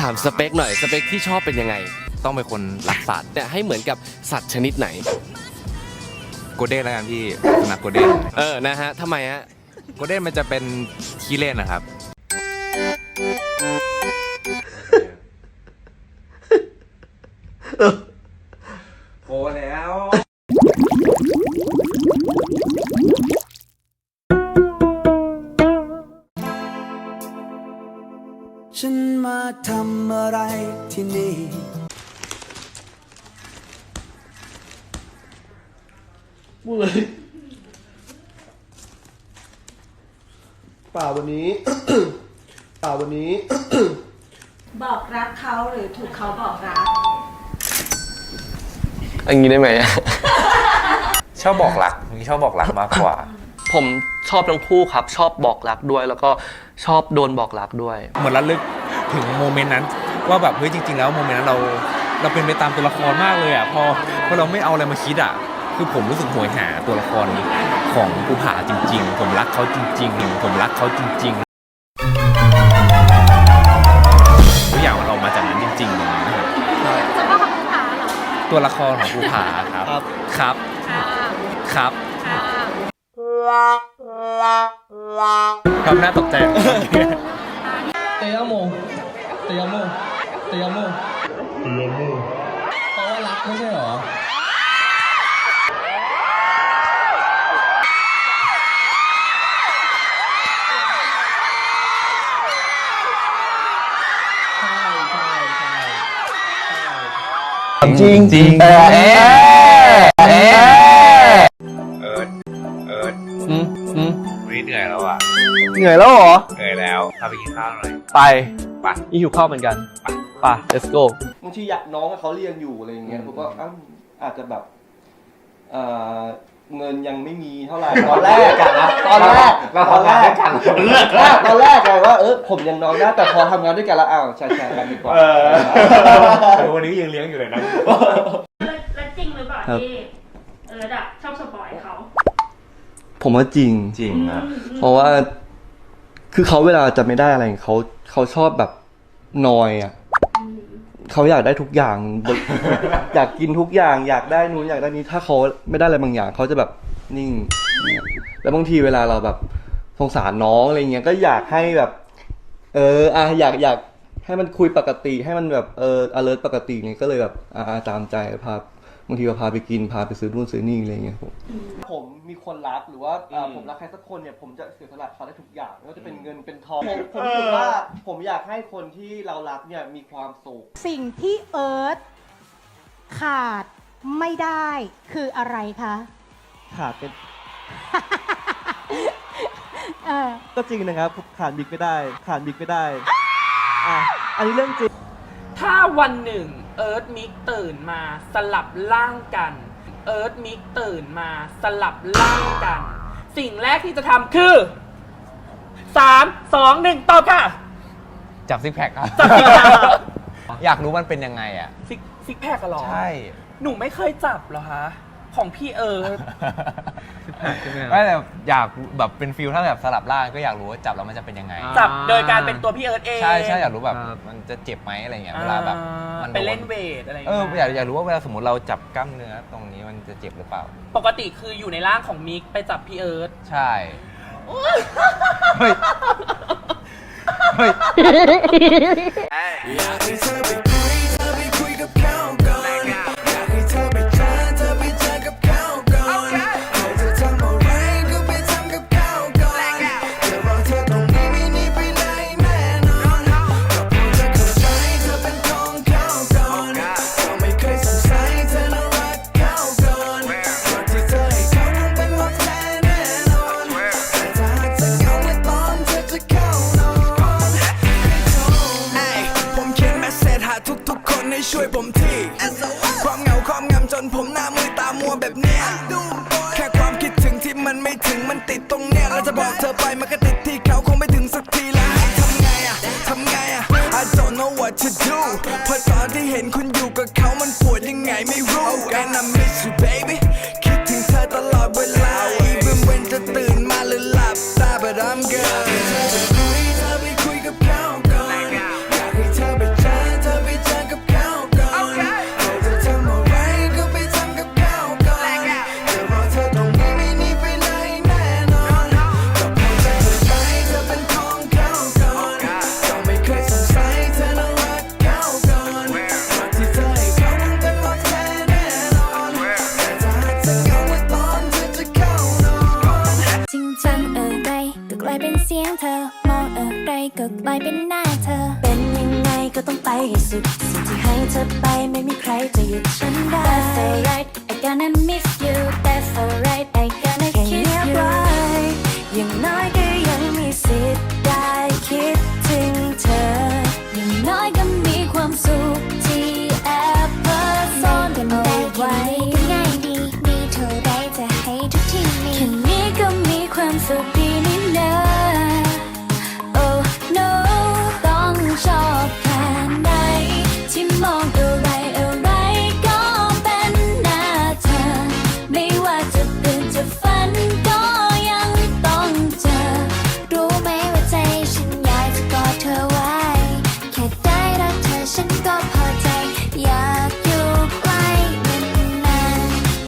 ถามสเปคหน่อยสเปคที่ชอบเป็นยังไงต้องเป็นคนรักสัตว์เนี่ยให้เหมือนกับสัตว์ชนิดไหน โกลเด้นแล้วกันพี่สุนัขโกลเด้นเออนะฮะทำไมฮะ โกลเด้นมันจะเป็นขี้เล่นนะครับ ทำอะไรที่นี่ พูดเลยเปล่าวันนี้ เปล่าวันนี้ บอกรักเขาหรือถูกเขาบอกรักอันนี้ได้ไหม ชอบบอกรักมีชอบบอกรักมากกว่า ผมชอบทั้งคู่ครับ ชอบบอกรักด้วย แล้วก็ชอบโดนบอกรักด้วย เหมือนระลึก ถึงโมเมนต์นั้น ว่าแบบเฮ้ยจริง ๆ แล้วโมเมนต์นั้นเราเราเป็นไปตามตัวละครมากเลยอะพอพอเราไม่เอาอะไรมาคิดอะคือผมรู้สึกหวยหาตัวละครของภูผาจริง ๆ ผมรักเขาจริง ๆ ผมรักเขาจริงๆทุกอย่างมันออกมาจากนั้นจริงๆเลยนะครับจะว่าของภูผาเหรอตัวละครของภูผาครับครับ ครับค่ะครับค่ะ ทำหน้าตกใจ จริงจริงเออเออเอิร์ดเอิร์ดอืมอืมวันนี้เหนื่อยแล้วอะเหนื่อยแล้วเหรอ เหนื่อยแล้วพาไปกินข้าวหน่อยไปไปนี่หิวข้าวเหมือนกันไป let's go บางทีอยากน้องเขาเรียนอยู่อะไรอย่างเงี้ยผมก็อ้าวอาจจะแบบเอ่อ เงินยังไม่มีเท่าไหร่ตอนแรกอะนะตอนแรกตอนแรกเลิกแล้วตอนแรกไงว่าเออผมยังน้องได้แต่พอทำงานด้วยกันแล้วอ้าวแชร์แชร์กันดีกว่าวันนี้ยังเลี้ยงอยู่เลยนะ แล้วจริงหรือเปล่าครับ ที่เออดับชอบสปอยเขาผมว่าจริง จริงครับ เพราะว่า คือเขาเวลาจะไม่ได้อะไรเขาเขาชอบแบบนอยอะ เขาอยากได้ทุกอย่าง อยากกินทุกอย่าง อยากได้นู้นอยากได้นี้ถ้าเขาไม่ได้อะไรบางอย่างเขาจะแบบนิ่ง แล้วบางทีเวลาเราแบบสงสารน้องอะไรเงี้ยก็อยากให้แบบ เอออะอยากอยากให้มันคุยปกติให้มันแบบเออ alert ปกติเนี่ยก็เลยแบบอ่าตามใจพาางทีก็พาไปกินพาไปซื้อนู่นซื้อนี่อะไรเงี้ยผมผมมีคนรักหรือว่าอ่าผมรักใครสักคนเนี่ยผมจะเสียสละเขาได้ทุกอย่างไม่ว่าจะเป็นเงินเป็นทองผมผมรู้สึกว่าผมอยากให้คนที่เรารักเนี่ยมีความสุข สิ่งที่เอิร์ธขาดไม่ได้คืออะไรคะ ขาดเป็น เออก็จริงนะครับขาดบิ๊กไม่ได้ ขาดบิ๊กไม่ได้อะอันนี้เรื่องจริง ถ้าวันหนึ่ง เอิร์ธมิกตื่นมาสลับร่างกัน เอิร์ธมิกตื่นมาสลับร่างกัน สิ่งแรกที่จะทำคือสามสองหนึ่งตอบค่ะจับซิกแพคครับ จับซิกแพคอยากรู้มันเป็นยังไงอะ ซิกซิกแพคอะเหรอใช่ หนูไม่เคยจับเหรอคะของพี่เอิร์ธไม่แต่อยากแบบเป็นฟิลถ้าแบบสลับร่างก็อยากรู้ว่าจับแล้วมันจะเป็นยังไง จับโดยการเป็นตัวพี่เอิร์ธเอง ใช่ใช่อยากรู้แบบมันจะเจ็บไหมอะไรเงี้ยเวลาแบบ มันไปโดเล่นเวทอะไรอย่างเออเงี้ยอยากอยากรู้ว่าเวลาสมมติเราจับกล้ามเนื้อตรงนี้มันจะเจ็บหรือเปล่า ปกติคืออยู่ในร่างของมิกไปจับพี่เอิร์ธใช่เฮ้ยเฮ้ย อยากให้เธอไปคุยเธอไป ช่วยผมทีความเหงาความงำจนผมหน้ามือตามัวแบบเนี้ยแค่ความคิดถึงที่มันไม่ถึงมันติดตรงเนี้ยแล้วจะบอกเธอไปมันก็ติดที่เขาคงไม่ถึงสักทีแล้วให้ทำไงอะทำไงอะ I don't know what to do เพราะตอนที่เห็นคุณอยู่กับเขามันปวดยังไงไม่รู้ And I miss ก็กลายเป็นหน้าเธอ เป็นยังไงก็ต้องไปให้สุด สิ่งที่ให้เธอไปไม่มีใครจะหยุดฉันได้ That's alright I gonna miss you That's alright I gonna kiss you อย่างน้อยก็ยังมีสิทธิ์ได้คิดถึงเธอ อย่างน้อยก็มีความสุข